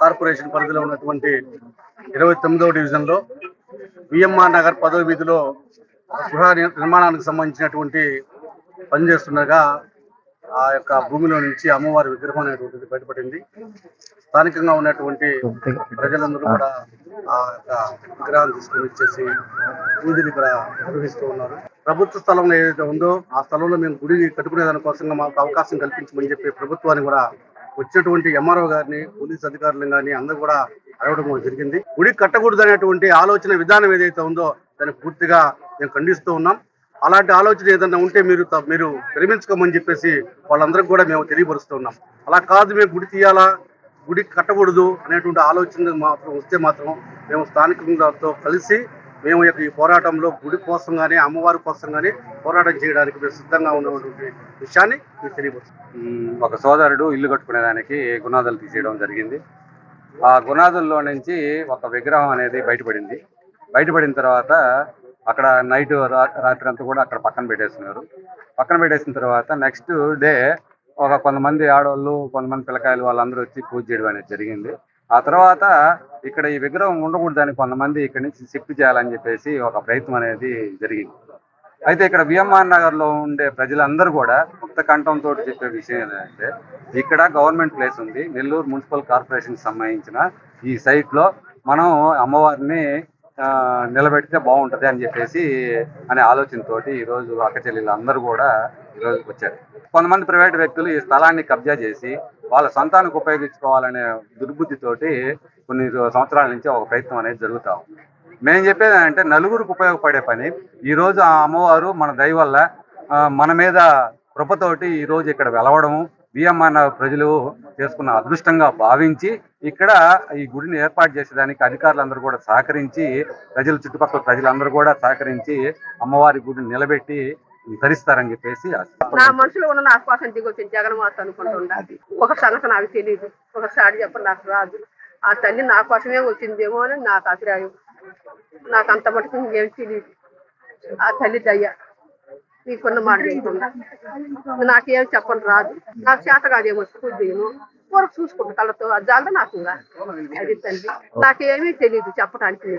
Corporation పరిధిలో ఉన్నటువంటి ఇరవై తొమ్మిదవ డివిజన్లో విఎంఆర్ నగర్ పదవ వీధిలో గృహ నిర్మాణానికి సంబంధించినటువంటి పనిచేస్తుండగా ఆ యొక్క భూమిలో నుంచి అమ్మవారి విగ్రహం అనేటువంటిది బయటపడింది. స్థానికంగా ఉన్నటువంటి ప్రజలందరూ కూడా ఆ యొక్క విగ్రహాన్ని తీసుకుని వచ్చేసి పూజలు ఇక్కడ నిర్వహిస్తూ ఉన్నారు. ప్రభుత్వ స్థలంలో ఏదైతే ఉందో ఆ స్థలంలో మేము గుడి కట్టుకునే దానికోసంగా మాకు అవకాశం కల్పించమని చెప్పి ప్రభుత్వాన్ని కూడా వచ్చినటువంటి ఎంఆర్ఓ గారిని పోలీస్ అధికారులను కానీ అందరూ కూడా అడగడం జరిగింది. గుడి కట్టకూడదు అనేటువంటి ఆలోచన విధానం ఏదైతే ఉందో దాన్ని పూర్తిగా మేము ఖండిస్తూ ఉన్నాం. అలాంటి ఆలోచన ఏదైనా ఉంటే మీరు త- మీరు విరమించుకోమని చెప్పేసి వాళ్ళందరికీ కూడా మేము తెలియపరుస్తున్నాం అలా కాదు మేము గుడి తీయాలా? గుడి కట్టకూడదు అనేటువంటి ఆలోచన మాత్రం వస్తే మాత్రం మేము స్థానికులతో కలిసి మేము ఈ యొక్క ఈ పోరాటంలో గుడి కోసం కానీ అమ్మవారి కోసం కానీ పోరాటం చేయడానికి మేము సిద్ధంగా ఉన్నటువంటి విషయాన్ని మీకు తెలియపరుస్తాం ఒక సోదరుడు ఇల్లు కట్టుకునేదానికి గుణాదులు తీసేయడం జరిగింది. ఆ గుణాదుల్లో నుంచి ఒక విగ్రహం అనేది బయటపడింది. బయటపడిన తర్వాత అక్కడ నైట్ రాత్రి అంతా కూడా అక్కడ పక్కన పెట్టేస్తున్నారు. పక్కన పెట్టేసిన తర్వాత నెక్స్ట్ డే ఒక కొంతమంది ఆడవాళ్ళు కొంతమంది పిల్లకాయలు వాళ్ళందరూ వచ్చి పూజ చేయడం అనేది జరిగింది. ఆ తర్వాత ఇక్కడ ఈ విగ్రహం ఉండకూడదని కొంతమంది ఇక్కడ నుంచి షిఫ్ట్ చేయాలని చెప్పేసి ఒక ప్రయత్నం అనేది జరిగింది. అయితే ఇక్కడ విఎంఆర్ నగర్లో ఉండే ప్రజలందరూ కూడా ముక్త కంఠంతో చెప్పే విషయం ఏంటంటే ఇక్కడ గవర్నమెంట్ ప్లేస్ ఉంది. నెల్లూరు మున్సిపల్ కార్పొరేషన్ సంబంధించిన ఈ సైట్లో మనం అమ్మవారిని నిలబెడితే బాగుంటది అని చెప్పేసి అనే ఆలోచనతోటి ఈ రోజు అక్క చెల్లెలు అందరూ కూడా ఈ వచ్చారు. కొంతమంది ప్రైవేట్ వ్యక్తులు ఈ స్థలాన్ని కబ్జా చేసి వాళ్ళ సొంతానికి ఉపయోగించుకోవాలనే దుర్బుద్ధితోటి కొన్ని సంవత్సరాల నుంచి ఒక ప్రయత్నం అనేది జరుగుతా ఉంది. మేము చెప్పేది అంటే నలుగురికి ఉపయోగపడే పని ఈ రోజు ఆ అమ్మవారు మన దయ వల్ల ఆ, మన మీద కృపతోటి ఈ రోజు ఇక్కడ వెలవడము బిఎంఆర్ ప్రజలు చేసుకున్న అదృష్టంగా భావించి ఇక్కడ ఈ గుడిని ఏర్పాటు చేసేదానికి అధికారులందరూ కూడా సహకరించి ప్రజలు చుట్టుపక్కల ప్రజలందరూ కూడా సహకరించి అమ్మవారి గుడిని నిలబెట్టి ధరిస్తారని చెప్పేసి. నా మనసులో ఉన్న నాకు కోసం దిగి వచ్చింది జగన్మాత అనుకుంటుండా. ఒక సంగతి నాకు తెలియదు ఒకసారి చెప్పండి నాకు రాదు. ఆ తల్లి నా కోసమే వచ్చిందేమో అని నాకు అభిప్రాయం. నాకు అంత మటుకు ఇంకేం తెలియదు ఆ తల్లి దయ్య మీకున్న మాట చేయకుండా నాకేం చెప్పని రాదు. నాకు చేత కాదేమో పూజ చేయను వరకు చూసుకుంటా కళ్ళతో అది నాకు. అది తల్లి. నాకేమీ తెలియదు చెప్పడానికి